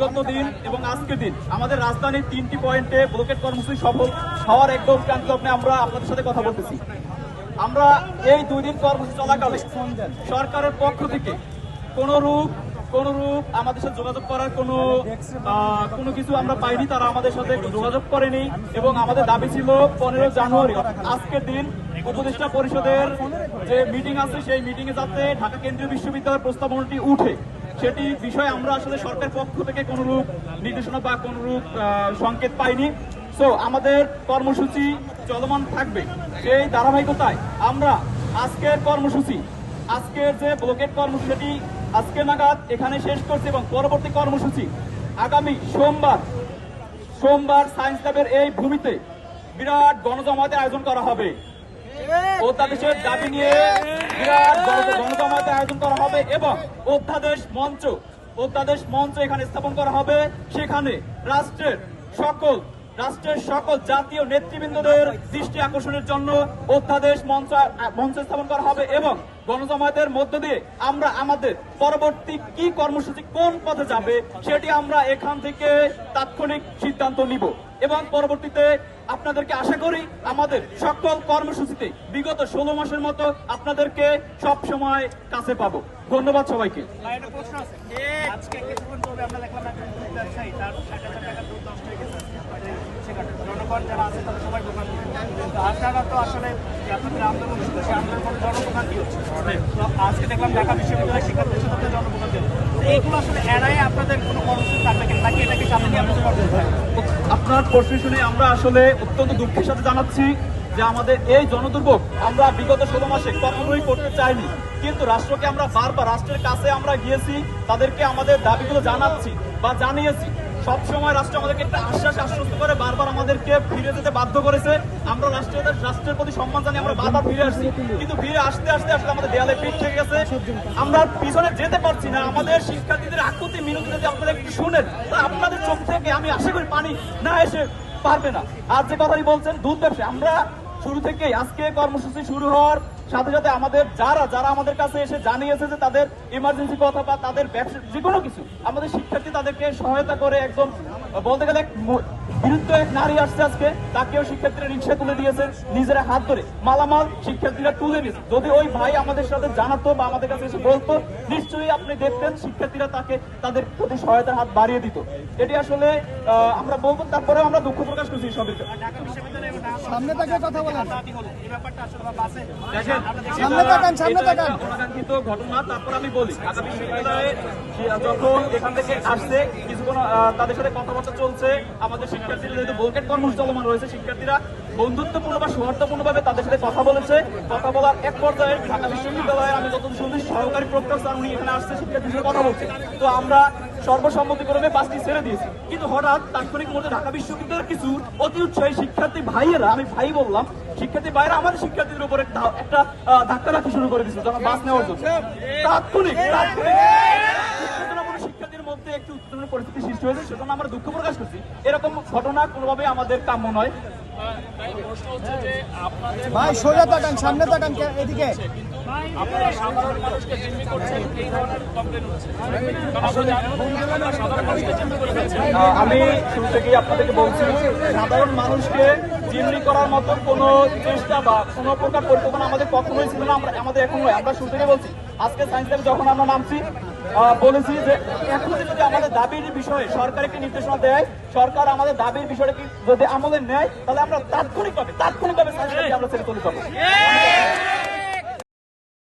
বিগত দিন এবং আজকের দিন। আমাদের রাজধানীর তিনটি পয়েন্টে ব্লকেট কর্মসূচি সফল হওয়ার একদম প্রান্ত আমরা আপনাদের সাথে কথা বলতেছি। আমরা এই দুই দিন কর্মসূচি চলাকালে সরকারের পক্ষ থেকে কোন রূপ কোন রূপ আমাদের সাথে যোগাযোগ করার কোনো কোনো কিছু আমরা পাইনি, তারা আমাদের সাথে যোগাযোগ করেনি এবং আমাদের দাবি ছিল পনেরো জানুয়ারি আজকের দিন উপদেষ্টা পরিষদের যে মিটিং আছে, সেই মিটিংয়ে যাতে ঢাকা কেন্দ্রীয় বিশ্ববিদ্যালয়ের প্রস্তাবনাটি উঠে। সেটি বিষয়ে আমরা আসলে সরকারের পক্ষ থেকে কোন রূপ নির্দেশনা বা কোন রূপ আহ, সংকেত পাইনি। সো আমাদের কর্মসূচি চলমান থাকবে। সেই ধারাবাহিকতায় আমরা আজকের কর্মসূচি আজকের যে ব্লকেট কর্মসূচিটি আজকে নাগাদ এখানে শেষ করছি এবং পরবর্তী কর্মসূচি আগামী সোমবার সোমবার সায়েন্স ল্যাবের এই ভূমিতে বিরাট গণজমাতে আয়োজন করা হবে। অধ্যাদেশের দাবি নিয়ে বিরাট আয়োজন করা হবে এবং অধ্যাদেশ মঞ্চ অধ্যাদেশ মঞ্চ এখানে স্থাপন করা হবে। সেখানে রাষ্ট্রের সকল রাষ্ট্রের সকল জাতীয় নেতৃবৃন্দদের দৃষ্টি আকর্ষণের জন্য অধ্যাদেশ মঞ্চ মঞ্চ স্থাপন করা হবে এবং গণজমায়েতের মধ্য দিয়ে আমরা আমাদের পরবর্তী কি কর্মসূচি কোন পথে যাবে সেটি আমরা এখান থেকে তাৎক্ষণিক সিদ্ধান্ত নিব। এবং পরবর্তীতে আপনাদেরকে আশা করি আমাদের সকল কর্মসূচিতে বিগত ষোলো মাসের মতো আপনাদেরকে সব সময় কাছে পাবো। ধন্যবাদ সবাইকে। জনগণ যারা আছে তারা সবাই আপনারা তো আসলে আপনাদের আন্দোলন ছিল সেই আন্দোলন করে হচ্ছে? তো আজকে দেখলাম ঢাকা বিশ্ববিদ্যালয় শিক্ষার্থীদের সাথে জনপ্রকান্তি হচ্ছে এইগুলো আসলে এড়াই আপনাদের কোনো কর্মসূচি থাকবে নাকি এটাকে সামনে নিয়ে আপনাদের আপনার প্রশ্ন শুনে আমরা আসলে অত্যন্ত দুঃখের সাথে জানাচ্ছি যে আমাদের এই জনদুর্ভোগ আমরা বিগত ষোলো মাসে কখনোই করতে চাইনি। কিন্তু রাষ্ট্রকে আমরা বারবার, রাষ্ট্রের কাছে আমরা গিয়েছি, তাদেরকে আমাদের দাবিগুলো জানাচ্ছি বা জানিয়েছি। সব সময় রাষ্ট্র আমাদেরকে একটা আশ্বাস আশ্বস্ত করে, বারবার আমাদেরকে ফিরে যেতে বাধ্য করেছে। আমরা রাষ্ট্রের রাষ্ট্রের প্রতি সম্মান জানিয়ে আমরা বারবার ফিরে আসছি। কিন্তু ফিরে আসতে আসতে আসলে আমাদের দেয়ালে পিঠ থেকে গেছে। আমরা পিছনে যেতে পারছি না। আমাদের শিক্ষার্থীদের আকুতি মিনতি যদি আপনারা একটু শুনেন আপনাদের চোখ থেকে আমি আশা করি পানি না এসে পারবে না। আর যে কথাই বলছেন, দুধ ব্যবসা। আমরা শুরু থেকেই আজকে কর্মসূচি শুরু হওয়ার সাথে সাথে আমাদের যারা যারা আমাদের কাছে এসে জানিয়েছে যে তাদের ইমার্জেন্সি কথা বা তাদের ব্যবসা যে কোনো কিছু আমাদের শিক্ষার্থী তাদেরকে সহায়তা করে একজন বলতে গেলে বিরুদ্ধ এক নারী আসছে আজকে তাকেও শিক্ষার্থীরা রিক্সা তুলে দিয়েছে নিজেরা হাত ধরে মালামাল শিক্ষার্থীরা তুলে নিয়েছে যদি ওই ভাই আমাদের সাথে জানাতো বা আমাদের কাছে এসে বলতো নিশ্চয়ই আপনি দেখতেন শিক্ষার্থীরা তাকে তাদের প্রতি সহায়তার হাত বাড়িয়ে দিত এটি আসলে আহ, আমরা বলব তারপরেও আমরা দুঃখ প্রকাশ করছি ঢাকা সামনে তাকিয়ে কথা বলেন। হাতাহাতি হলো। এই ব্যাপারটা আসলে বা বাসে দেখেন সামনে তাকান, সামনে তাকান। অনাকাঙ্ক্ষিত ঘটনা তারপর আমি বলি ঢাকা বিশ্ববিদ্যালয়ে যখন এখান থেকে আসছে কিছুক্ষণ তাদের সাথে কথাবার্তা চলছে আমাদের শিক্ষার্থীরা যেহেতু বোলকেট কর্মসূচি চলমান রয়েছে শিক্ষার্থীরা বন্ধুত্বপূর্ণ বা সৌহার্দ্যপূর্ণ ভাবে তাদের সাথে কথা বলেছে কথা বলার এক পর্যায়ে ঢাকা বিশ্ববিদ্যালয়ে আমি যত শুনছি সহকারী প্রক্টর স্যার উনি এখানে আসছে শিক্ষার্থীর সাথে কথা বলছে তো আমরা সর্বসম্মতিক্রমে পাঁচটি ছেড়ে দিয়েছি। কিন্তু হঠাৎ তাৎক্ষণিক মধ্যে ঢাকা বিশ্ববিদ্যালয়ের কিছু অতি উৎসাহী শিক্ষার্থী ভাইয়েরা, আমি ভাই বললাম, শিক্ষার্থী ভাইয়েরা আমাদের শিক্ষার্থীদের উপরে একটা ধাক্কা রাখি শুরু করে দিচ্ছে যখন বাস নেওয়ার জন্য। তাৎক্ষণিক একটি উত্তেজনার পরিস্থিতি সৃষ্টি হয়েছে, সেজন্য আমরা দুঃখ প্রকাশ করছি। এরকম ঘটনা কোনোভাবে আমাদের কাম্য নয়। ভাই, সোজা তাকান, সামনে তাকান এদিকে। আমি শুরু থেকেই আপনাদেরকে বলছি, সাধারণ মানুষকে জিম্মি করার মতো কোনো চেষ্টা বা কোনো প্রকার পরিকল্পনা আমাদের কখনোই ছিল না। আমরা আমাদের এখন আমরা শুরু থেকে বলছি, আজকে সায়েন্স যখন আমরা নামছি বলেছি যে এখনই যদি আমাদের দাবির বিষয়ে সরকার একটি নির্দেশনা দেয়, সরকার আমাদের দাবির বিষয়টা যদি আমলে নেয়, তাহলে আমরা তাৎক্ষণিকভাবে তাৎক্ষণিকভাবে আমরা ছেড়ে চলে যাব